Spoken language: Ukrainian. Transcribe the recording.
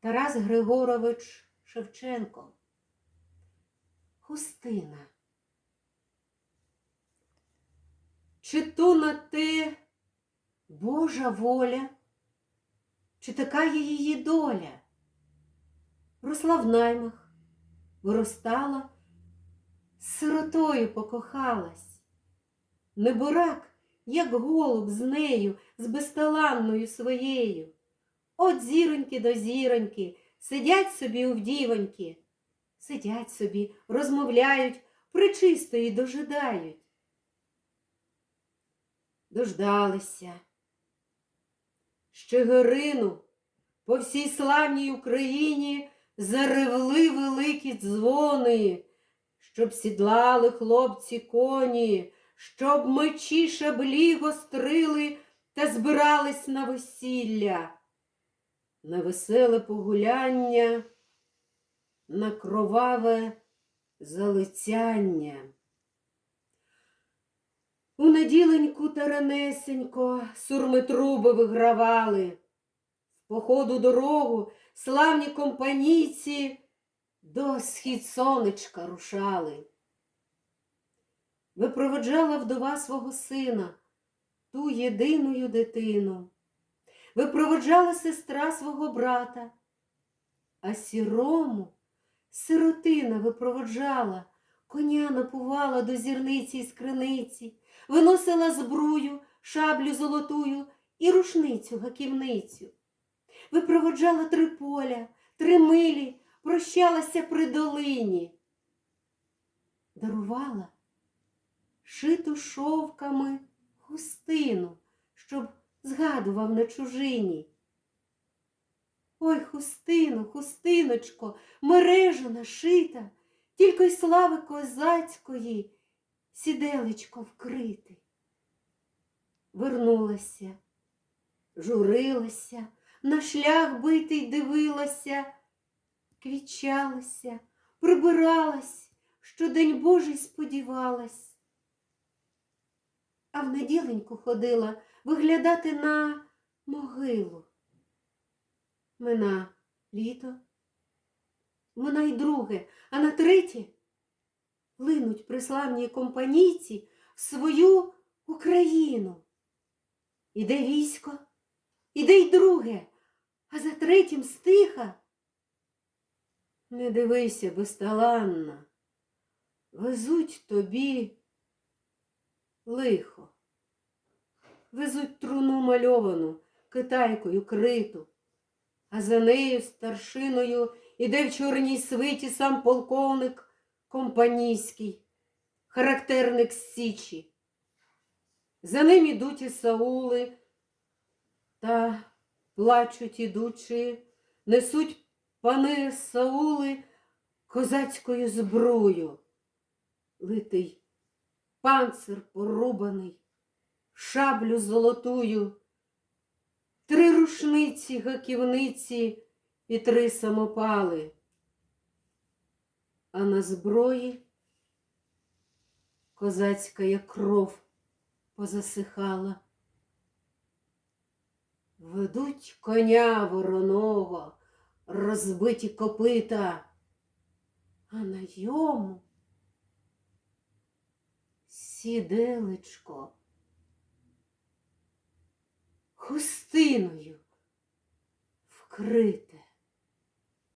Тарас Григорович Шевченко. Хустина. Чи то на те Божа воля, чи така є її доля? Росла в наймах, виростала, сиротою покохалась. Неборак, як голуб з нею, з безталанною своєю. От зіроньки до зіроньки, сидять собі у вдівоньки, сидять собі, розмовляють, причистої дожидають. Дождалися. Щегирину по всій славній Україні заревли великі дзвони, щоб сідлали хлопці коні, щоб мечі шаблі гострили та збирались на весілля, на веселе погуляння, на кроваве залицяння. У неділеньку таранесенько сурми труби вигравали. В походу дорогу славні компанійці до схід сонечка рушали. Випроводжала вдова свого сина, ту єдиную дитину. Випроводжала сестра свого брата, а сірому сиротина випроводжала, коня напувала до зірниці й скриниці, виносила збрую, шаблю золотую і рушницю гаківницю. Випроводжала три поля, три милі, прощалася при долині. Дарувала шиту шовками хустину, щоб згадував на чужині. Ой, хустину, хустиночко, мережена, шита, тільки й слави козацької сіделечко вкрити. Вернулася, журилася, на шлях битий дивилася, квічалася, прибиралась, що день Божий сподівалась. А в неділеньку ходила виглядати на могилу. Мина літо, мина й друге, а на третє линуть приславні компанійці в свою Україну. Іде військо, іде й друге, а за третім стиха. Не дивися, безталанна, везуть тобі лихо, везуть труну мальовану, китайкою криту, а за нею старшиною іде в чорній свиті сам полковник компанійський, характерник Січі. За ним ідуть і Саули, та плачуть ідучи, несуть пани Саули козацькою зброю, литий панцир порубаний, шаблю золотую, три рушниці, гаківниці і три самопали. А на зброї козацька кров позасихала. Ведуть коня вороного, розбиті копита, а на йому сіделечко хустиною вкрите.